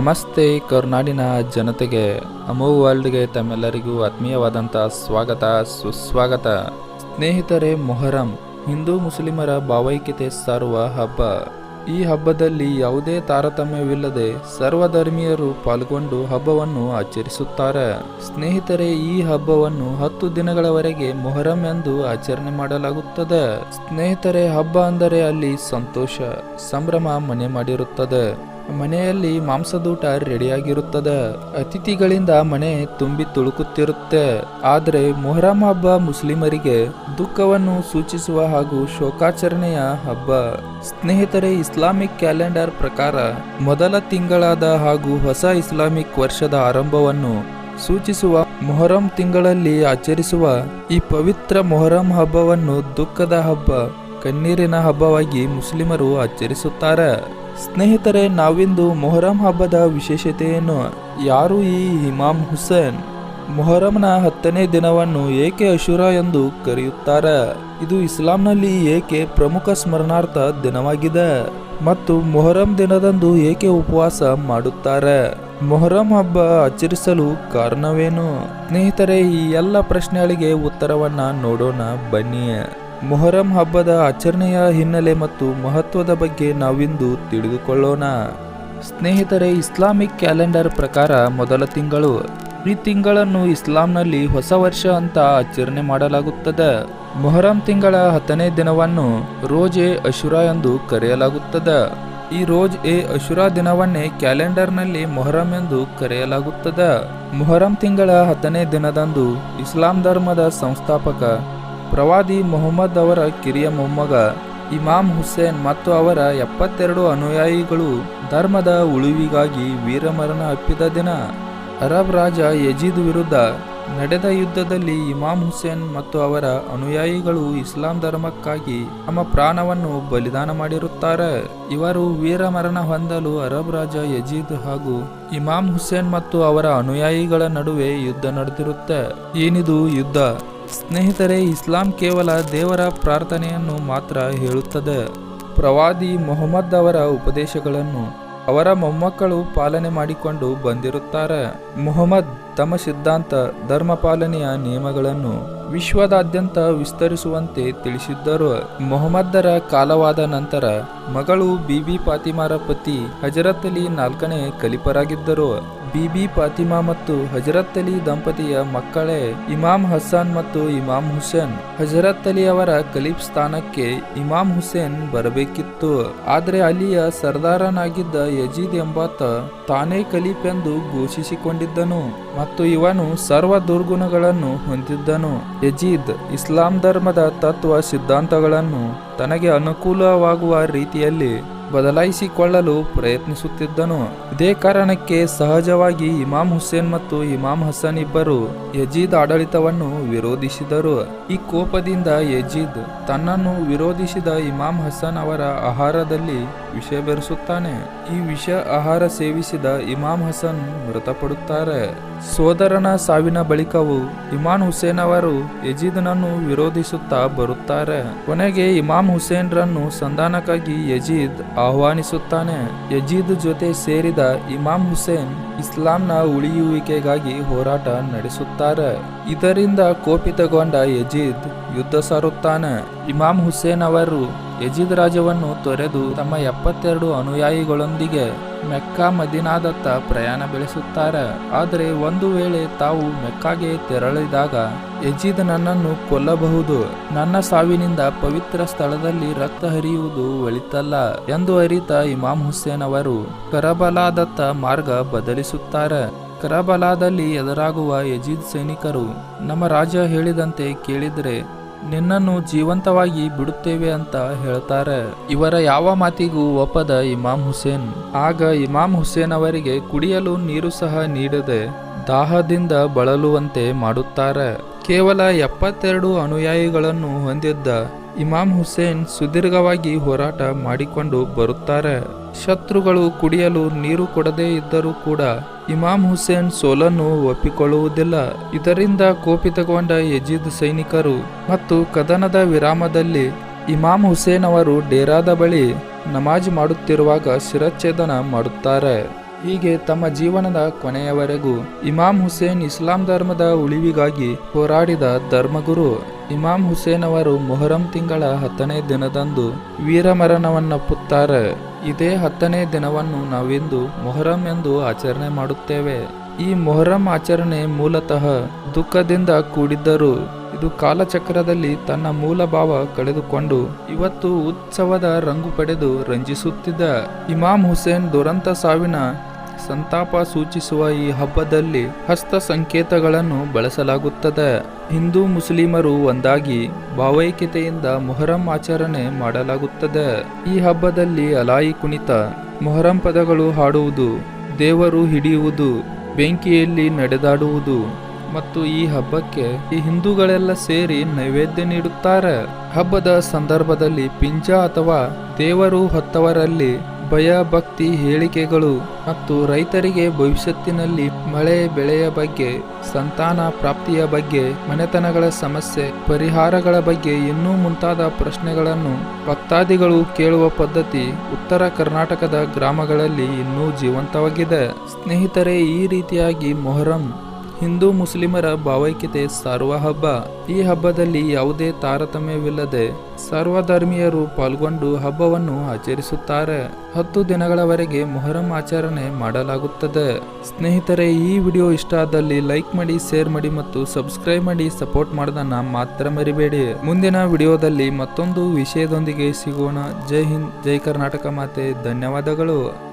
ನಮಸ್ತೆ ಕರ್ನಾಡಿನ ಜನತೆಗೆ, ಅಮೋ ವರ್ಲ್ಡ್ಗೆ ತಮ್ಮೆಲ್ಲರಿಗೂ ಆತ್ಮೀಯವಾದಂಥ ಸ್ವಾಗತ, ಸುಸ್ವಾಗತ. ಸ್ನೇಹಿತರೆ, ಮೊಹರಂ, ಹಿಂದೂ ಮುಸ್ಲಿಮರ ಭಾವೈಕ್ಯತೆ ಸಾರುವ ಹಬ್ಬ. ಈ ಹಬ್ಬದಲ್ಲಿ ಯಾವುದೇ ತಾರತಮ್ಯವಿಲ್ಲದೆ ಸರ್ವಧರ್ಮೀಯರು ಪಾಲ್ಗೊಂಡು ಹಬ್ಬವನ್ನು ಆಚರಿಸುತ್ತಾರೆ. ಸ್ನೇಹಿತರೆ, ಈ ಹಬ್ಬವನ್ನು ಹತ್ತು ದಿನಗಳವರೆಗೆ ಮೊಹರಂ ಎಂದು ಆಚರಣೆ ಮಾಡಲಾಗುತ್ತದೆ. ಸ್ನೇಹಿತರೆ, ಹಬ್ಬ ಅಂದರೆ ಅಲ್ಲಿ ಸಂತೋಷ, ಸಂಭ್ರಮ ಮನೆ ಮಾಡಿರುತ್ತದೆ. ಮನೆಯಲ್ಲಿ ಮಾಂಸದೂಟ ರೆಡಿಯಾಗಿರುತ್ತದೆ. ಅತಿಥಿಗಳಿಂದ ಮನೆ ತುಂಬಿ ತುಳುಕುತ್ತಿರುತ್ತೆ. ಆದರೆ ಮೊಹರಂ ಹಬ್ಬ ಮುಸ್ಲಿಮರಿಗೆ ದುಃಖವನ್ನು ಸೂಚಿಸುವ ಹಾಗೂ ಶೋಕಾಚರಣೆಯ ಹಬ್ಬ. ಸ್ನೇಹಿತರೆ, ಇಸ್ಲಾಮಿಕ್ ಕ್ಯಾಲೆಂಡರ್ ಪ್ರಕಾರ ಮೊದಲ ತಿಂಗಳಾದ ಹಾಗೂ ಹೊಸ ಇಸ್ಲಾಮಿಕ್ ವರ್ಷದ ಆರಂಭವನ್ನು ಸೂಚಿಸುವ ಮೊಹರಂ ತಿಂಗಳಲ್ಲಿ ಆಚರಿಸುವ ಈ ಪವಿತ್ರ ಮೊಹರಂ ಹಬ್ಬವನ್ನು ದುಃಖದ ಹಬ್ಬ, ಕಣ್ಣೀರಿನ ಹಬ್ಬವಾಗಿ ಮುಸ್ಲಿಮರು ಆಚರಿಸುತ್ತಾರೆ. ಸ್ನೇಹಿತರೆ, ನಾವಿಂದು ಮೊಹರಂ ಹಬ್ಬದ ವಿಶೇಷತೆಯನ್ನು ಯಾರು ಈ ಇಮಾಮ್ ಹುಸೇನ್? ಮೊಹರಂನ ಹತ್ತನೇ ದಿನವನ್ನು ಏಕೆ ಅಶುರ ಎಂದು ಕರೆಯುತ್ತಾರೆ? ಇದು ಇಸ್ಲಾಂನಲ್ಲಿ ಏಕೆ ಪ್ರಮುಖ ಸ್ಮರಣಾರ್ಥ ದಿನವಾಗಿದೆ? ಮತ್ತು ಮೊಹರಂ ದಿನದಂದು ಏಕೆ ಉಪವಾಸ ಮಾಡುತ್ತಾರೆ? ಮೊಹರಂ ಹಬ್ಬ ಆಚರಿಸಲು ಕಾರಣವೇನು? ಸ್ನೇಹಿತರೆ, ಈ ಎಲ್ಲ ಪ್ರಶ್ನೆಗಳಿಗೆ ಉತ್ತರವನ್ನ ನೋಡೋಣ ಬನ್ನಿ. ಮೊಹರಂ ಹಬ್ಬದ ಆಚರಣೆಯ ಹಿನ್ನೆಲೆ ಮತ್ತು ಮಹತ್ವದ ಬಗ್ಗೆ ನಾವಿಂದು ತಿಳಿದುಕೊಳ್ಳೋಣ. ಸ್ನೇಹಿತರೆ, ಇಸ್ಲಾಮಿಕ್ ಕ್ಯಾಲೆಂಡರ್ ಪ್ರಕಾರ ಮೊದಲ ತಿಂಗಳು ಈ ತಿಂಗಳನ್ನು ಇಸ್ಲಾಂನಲ್ಲಿ ಹೊಸ ವರ್ಷ ಅಂತ ಆಚರಣೆ ಮಾಡಲಾಗುತ್ತದೆ. ಮೊಹರಂ ತಿಂಗಳ ಹತ್ತನೇ ದಿನವನ್ನು ರೋಜ್ ಎ ಅಶುರಾ ಎಂದು ಕರೆಯಲಾಗುತ್ತದೆ. ಈ ರೋಜ್ ಎ ಅಶುರಾ ದಿನವನ್ನೇ ಕ್ಯಾಲೆಂಡರ್ನಲ್ಲಿ ಮೊಹರಂ ಎಂದು ಕರೆಯಲಾಗುತ್ತದೆ. ಮೊಹರಂ ತಿಂಗಳ ಹತ್ತನೇ ದಿನದಂದು ಇಸ್ಲಾಂ ಧರ್ಮದ ಸಂಸ್ಥಾಪಕ ಪ್ರವಾದಿ ಮೊಹಮ್ಮದ್ ಅವರ ಕಿರಿಯ ಮೊಮ್ಮಗ ಇಮಾಮ್ ಹುಸೇನ್ ಮತ್ತು ಅವರ ಎಪ್ಪತ್ತೆರಡು ಅನುಯಾಯಿಗಳು ಧರ್ಮದ ಉಳಿವಿಗಾಗಿ ವೀರಮರಣ ಅಪ್ಪಿದ ದಿನ ಅರಬ್ ರಾಜ ಯಜೀದ್ ವಿರುದ್ಧ ನಡೆದ ಯುದ್ಧದಲ್ಲಿ ಇಮಾಮ್ ಹುಸೇನ್ ಮತ್ತು ಅವರ ಅನುಯಾಯಿಗಳು ಇಸ್ಲಾಂ ಧರ್ಮಕ್ಕಾಗಿ ತಮ್ಮ ಪ್ರಾಣವನ್ನು ಬಲಿದಾನ ಮಾಡಿರುತ್ತಾರೆ. ಇವರು ವೀರಮರಣ ಹೊಂದಲು ಅರಬ್ ರಾಜ ಯಜೀದ್ ಹಾಗೂ ಇಮಾಮ್ ಹುಸೇನ್ ಮತ್ತು ಅವರ ಅನುಯಾಯಿಗಳ ನಡುವೆ ಯುದ್ಧ ನಡೆದಿರುತ್ತೆ. ಏನಿದು ಯುದ್ಧ? ಸ್ನೇಹಿತರೆ, ಇಸ್ಲಾಂ ಕೇವಲ ದೇವರ ಪ್ರಾರ್ಥನೆಯನ್ನು ಮಾತ್ರ ಹೇಳುತ್ತದೆ. ಪ್ರವಾದಿ ಮೊಹಮ್ಮದ್ ಅವರ ಉಪದೇಶಗಳನ್ನು ಅವರ ಮೊಮ್ಮಕ್ಕಳು ಪಾಲನೆ ಮಾಡಿಕೊಂಡು ಬಂದಿರುತ್ತಾರೆ. ಮೊಹಮ್ಮದ್ ತಮ್ಮ ಸಿದ್ಧಾಂತ, ಧರ್ಮ ಪಾಲನೆಯ ನಿಯಮಗಳನ್ನು ವಿಶ್ವದಾದ್ಯಂತ ವಿಸ್ತರಿಸುವಂತೆ ತಿಳಿಸಿದ್ದರು. ಮೊಹಮ್ಮದ್ದರ ಕಾಲವಾದ ನಂತರ ಮಗಳು ಬಿಬಿ ಪಾತಿಮಾರ ಪತಿ ಹಜರತ್ ಅಲಿ ನಾಲ್ಕನೇ ಕಲಿಪರಾಗಿದ್ದರು. ಬಿಬಿ ಫಾತಿಮಾ ಮತ್ತು ಹಜರತ್ ಅಲಿ ದಂಪತಿಯ ಮಕ್ಕಳೇ ಇಮಾಮ್ ಹಸನ್ ಮತ್ತು ಇಮಾಮ್ ಹುಸೇನ್. ಹಜರತ್ ಅಲಿ ಅವರ ಖಲೀಫ್ ಸ್ಥಾನಕ್ಕೆ ಇಮಾಮ್ ಹುಸೇನ್ ಬರಬೇಕಿತ್ತು. ಆದರೆ ಅಲಿಯ ಸರ್ದಾರನಾಗಿದ್ದ ಯಜೀದ್ ಎಂಬಾತ ತಾನೇ ಖಲೀಫ್ ಎಂದು ಘೋಷಿಸಿಕೊಂಡಿದ್ದನು ಮತ್ತು ಇವನು ಸರ್ವ ದುರ್ಗುಣಗಳನ್ನು ಹೊಂದಿದ್ದನು. ಯಜೀದ್ ಇಸ್ಲಾಂ ಧರ್ಮದ ತತ್ವ ಸಿದ್ಧಾಂತಗಳನ್ನು ತನಗೆ ಅನುಕೂಲವಾಗುವ ರೀತಿಯಲ್ಲಿ ಬದಲಾಯಿಸಿಕೊಳ್ಳಲು ಪ್ರಯತ್ನಿಸುತ್ತಿದ್ದನು. ಇದೇ ಕಾರಣಕ್ಕೆ ಸಹಜವಾಗಿ ಇಮಾಮ್ ಹುಸೇನ್ ಮತ್ತು ಇಮಾಮ್ ಹಸನ್ ಇಬ್ಬರು ಯಜೀದ್ ಆಡಳಿತವನ್ನು ವಿರೋಧಿಸಿದರು. ಈ ಕೋಪದಿಂದ ಯಜೀದ್ ತನ್ನನ್ನು ವಿರೋಧಿಸಿದ ಇಮಾಮ್ ಹಸನ್ ಅವರ ಆಹಾರದಲ್ಲಿ ವಿಷ ಬೆರೆಸುತ್ತಾನೆ. ಈ ವಿಷ ಆಹಾರ ಸೇವಿಸಿದ ಇಮಾಮ್ ಹಸನ್ ಮೃತಪಡುತ್ತಾರೆ. ಸೋದರನ ಸಾವಿನ ಬಳಿಕವು ಇಮಾಮ್ ಹುಸೇನ್ ಅವರು ಯಜೀದ್ನನ್ನು ವಿರೋಧಿಸುತ್ತಾ ಬರುತ್ತಾರೆ. ಕೊನೆಗೆ ಇಮಾಮ್ ಹುಸೇನ್ರನ್ನು ಸಂಧಾನಕ್ಕಾಗಿ ಯಜೀದ್ ಆಹ್ವಾನಿಸುತ್ತಾನೆ. ಯಜೀದ್ ಜೊತೆ ಸೇರಿದ ಇಮಾಮ್ ಹುಸೇನ್ ಇಸ್ಲಾಂನ ಉಳಿಯುವಿಕೆಗಾಗಿ ಹೋರಾಟ ನಡೆಸುತ್ತಾರೆ. ಇದರಿಂದ ಕೋಪಿತಗೊಂಡ ಯಜೀದ್ ಯುದ್ಧ ಸಾರುತ್ತಾನೆ. ಇಮಾಮ್ ಹುಸೇನ್ ಅವರು ಯಜೀದ್ ರಾಜವನ್ನು ತೊರೆದು ತಮ್ಮ ಎಪ್ಪತ್ತೆರಡು ಅನುಯಾಯಿಗಳೊಂದಿಗೆ ಮೆಕ್ಕಾ ಮದಿನಾದತ್ತ ಪ್ರಯಾಣ ಬೆಳೆಸುತ್ತಾರೆ. ಆದರೆ ಒಂದು ವೇಳೆ ತಾವು ಮೆಕ್ಕಾಗೆ ತೆರಳಿದಾಗ ಯಜೀದ್ ನನ್ನನ್ನು ಕೊಲ್ಲಬಹುದು. ನನ್ನ ಸಾವಿನಿಂದ ಪವಿತ್ರ ಸ್ಥಳದಲ್ಲಿ ರಕ್ತ ಹರಿಯುವುದು ಒಳಿತಲ್ಲ ಎಂದು ಅರಿತ ಇಮಾಮ್ ಹುಸೇನ್ ಅವರು ಕರಬಲಾದತ್ತ ಮಾರ್ಗ ಬದಲಿಸುತ್ತಾರೆ. ಕರಬಲಾದಲ್ಲಿ ಎದುರಾಗುವ ಯಜೀದ್ ಸೈನಿಕರು ನಮ್ಮ ರಾಜ ಹೇಳಿದಂತೆ ಕೇಳಿದರೆ ನಿನ್ನನ್ನು ಜೀವಂತವಾಗಿ ಬಿಡುತ್ತೇವೆ ಅಂತ ಹೇಳ್ತಾರೆ. ಇವರ ಯಾವ ಮಾತಿಗೂ ಒಪ್ಪದ ಇಮಾಮ್ ಹುಸೇನ್? ಆಗ ಇಮಾಮ್ ಹುಸೇನ್ ಅವರಿಗೆ ಕುಡಿಯಲು ನೀರು ಸಹ ನೀಡದೆ ದಾಹದಿಂದ ಬಳಲುವಂತೆ ಮಾಡುತ್ತಾರೆ. ಕೇವಲ ಎಪ್ಪತ್ತೆರಡು ಅನುಯಾಯಿಗಳನ್ನು ಹೊಂದಿದ್ದ ಇಮಾಮ್ ಹುಸೇನ್ ಸುದೀರ್ಘವಾಗಿ ಹೋರಾಟ ಮಾಡಿಕೊಂಡು ಬರುತ್ತಾರೆ. ಶತ್ರುಗಳು ಕುಡಿಯಲು ನೀರು ಕೊಡದೇ ಇದ್ದರೂ ಕೂಡ ಇಮಾಮ್ ಹುಸೇನ್ ಸೋಲನ್ನು ಒಪ್ಪಿಕೊಳ್ಳುವುದಿಲ್ಲ. ಇದರಿಂದ ಕೋಪಿತಗೊಂಡ ಯಜೀದ್ ಸೈನಿಕರು ಮತ್ತು ಕದನದ ವಿರಾಮದಲ್ಲಿ ಇಮಾಮ್ ಹುಸೇನ್ ಅವರು ಡೇರಾದ ಬಳಿ ನಮಾಜ್ ಮಾಡುತ್ತಿರುವಾಗ ಶಿರಚ್ಛೇದನ ಮಾಡುತ್ತಾರೆ. ಹೀಗೆ ತಮ್ಮ ಜೀವನದ ಕೊನೆಯವರೆಗೂ ಇಮಾಮ್ ಹುಸೇನ್ ಇಸ್ಲಾಂ ಧರ್ಮದ ಉಳಿವಿಗಾಗಿ ಹೋರಾಡಿದ ಧರ್ಮಗುರು ಇಮಾಮ್ ಹುಸೇನ್ ಅವರು ಮೊಹರಂ ತಿಂಗಳ ಹತ್ತನೇ ದಿನದಂದು ವೀರಮರಣವನ್ನಪ್ಪುತ್ತಾರೆ. ಇದೇ ಹತ್ತನೇ ದಿನವನ್ನು ನಾವಿಂದು ಮೊಹರಂ ಎಂದು ಆಚರಣೆ ಮಾಡುತ್ತೇವೆ. ಈ ಮೊಹರಂ ಆಚರಣೆ ಮೂಲತಃ ದುಃಖದಿಂದ ಕೂಡಿದ್ದರು ಇದು ಕಾಲಚಕ್ರದಲ್ಲಿ ತನ್ನ ಮೂಲ ಭಾವ ಕಳೆದುಕೊಂಡು ಇವತ್ತು ಉತ್ಸವದ ರಂಗು ಪಡೆದು ರಂಜಿಸುತ್ತಿದ್ದ ಇಮಾಮ್ ಹುಸೇನ್ ದುರಂತ ಸಾವಿನ ಸಂತಾಪ ಸೂಚಿಸುವ ಈ ಹಬ್ಬದಲ್ಲಿ ಹಸ್ತ ಸಂಕೇತಗಳನ್ನು ಬಳಸಲಾಗುತ್ತದೆ. ಹಿಂದೂ ಮುಸ್ಲಿಮರು ಒಂದಾಗಿ ಭಾವೈಕ್ಯತೆಯಿಂದ ಮೊಹರಂ ಆಚರಣೆ ಮಾಡಲಾಗುತ್ತದೆ. ಈ ಹಬ್ಬದಲ್ಲಿ ಅಲಾಯಿ ಕುಣಿತ, ಮೊಹರಂ ಪದಗಳು ಹಾಡುವುದು, ದೇವರು ಹಿಡಿಯುವುದು, ಬೆಂಕಿಯಲ್ಲಿ ನಡೆದಾಡುವುದು ಮತ್ತು ಈ ಹಬ್ಬಕ್ಕೆ ಈ ಹಿಂದೂಗಳೆಲ್ಲ ಸೇರಿ ನೈವೇದ್ಯ ನೀಡುತ್ತಾರೆ. ಹಬ್ಬದ ಸಂದರ್ಭದಲ್ಲಿ ಪಿಂಜ ಅಥವಾ ದೇವರು ಹೊತ್ತವರಲ್ಲಿ ಭಯ ಭಕ್ತಿ ಹೇಳಿಕೆಗಳು ಮತ್ತು ರೈತರಿಗೆ ಭವಿಷ್ಯತ್ತಿನಲ್ಲಿ ಮಳೆ ಬೆಳೆಯ ಬಗ್ಗೆ, ಸಂತಾನ ಪ್ರಾಪ್ತಿಯ ಬಗ್ಗೆ, ಮನೆತನಗಳ ಸಮಸ್ಯೆ, ಪರಿಹಾರಗಳ ಬಗ್ಗೆ ಇನ್ನೂ ಮುಂತಾದ ಪ್ರಶ್ನೆಗಳನ್ನು ಭಕ್ತಾದಿಗಳು ಕೇಳುವ ಪದ್ಧತಿ ಉತ್ತರ ಕರ್ನಾಟಕದ ಗ್ರಾಮಗಳಲ್ಲಿ ಇನ್ನೂ ಜೀವಂತವಾಗಿದೆ. ಸ್ನೇಹಿತರೆ, ಈ ರೀತಿಯಾಗಿ ಮೊಹರಂ ಹಿಂದೂ ಮುಸ್ಲಿಮರ ಭಾವೈಕ್ಯತೆ ಸಾರುವ ಹಬ್ಬ. ಈ ಹಬ್ಬದಲ್ಲಿ ಯಾವುದೇ ತಾರತಮ್ಯವಿಲ್ಲದೆ ಸರ್ವಧರ್ಮೀಯರು ಪಾಲ್ಗೊಂಡು ಹಬ್ಬವನ್ನು ಆಚರಿಸುತ್ತಾರೆ. ಹತ್ತು ದಿನಗಳವರೆಗೆ ಮೊಹರಂ ಆಚರಣೆ ಮಾಡಲಾಗುತ್ತದೆ. ಸ್ನೇಹಿತರೆ, ಈ ವಿಡಿಯೋ ಇಷ್ಟ ಆದಲ್ಲಿ ಲೈಕ್ ಮಾಡಿ, ಶೇರ್ ಮಾಡಿ ಮತ್ತು ಸಬ್ಸ್ಕ್ರೈಬ್ ಮಾಡಿ ಸಪೋರ್ಟ್ ಮಾಡೋದನ್ನ ಮಾತ್ರ ಮರಿಬೇಡಿ. ಮುಂದಿನ ವಿಡಿಯೋದಲ್ಲಿ ಮತ್ತೊಂದು ವಿಷಯದೊಂದಿಗೆ ಸಿಗೋಣ. ಜೈ ಹಿಂದ್, ಜೈ ಕರ್ನಾಟಕ ಮಾತೆ. ಧನ್ಯವಾದಗಳು.